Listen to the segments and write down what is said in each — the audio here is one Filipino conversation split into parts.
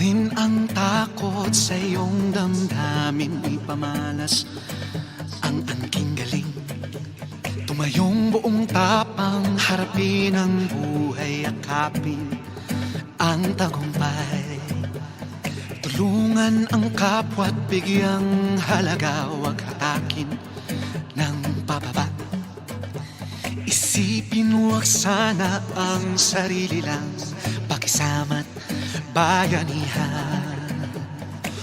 rin ang takot sa iyong damdamin. May pamalas ang angking galing. Tumayong buong tapang harapin ang buhay Akapin ang tagumpay. Tulungan ang kapwa't bigyang halaga Huwag hatakin ng pababa. Isipin huwag sana ang sarili lang. Pakisama't bayanihan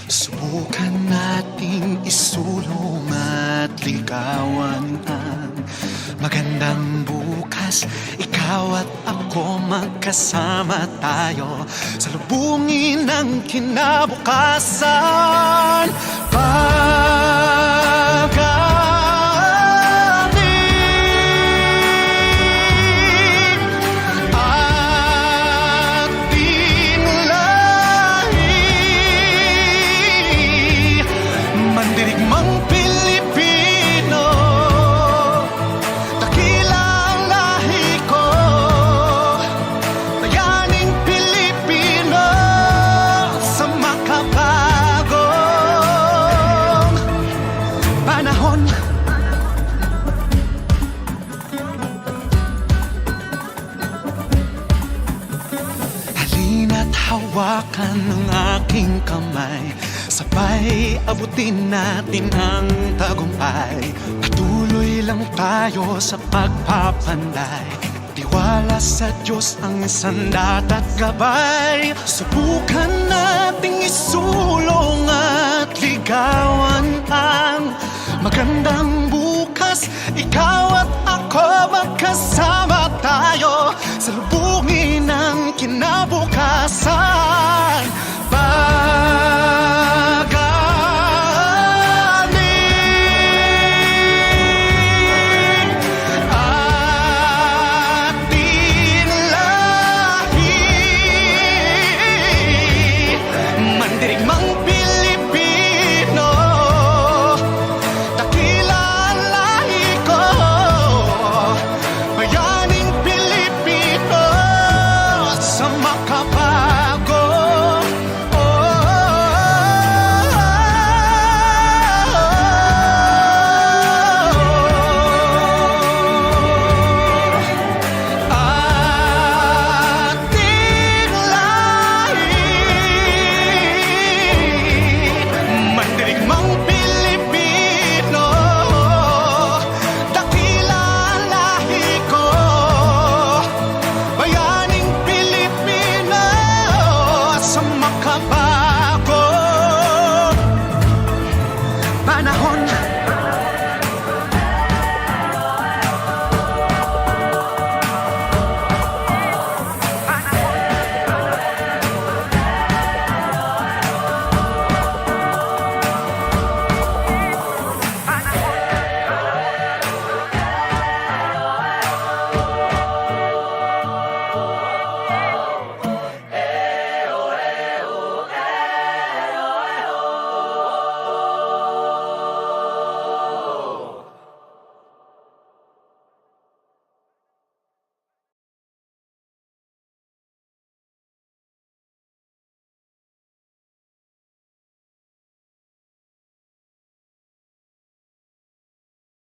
Subukan nating isulong at ligawan ang magandang bukas. Ikaw at ako magkasama tayo. Sa lubungin ng kinabukasan be people. Halina't hawakan ng aking kamay. Sabay abutin natin ang tagumpay. Patuloy lang tayo sa pagpapanday. Tiwala sa Diyos ang sandat at gabay Subukan nating isulong at ligawan ang magandang bukas tayo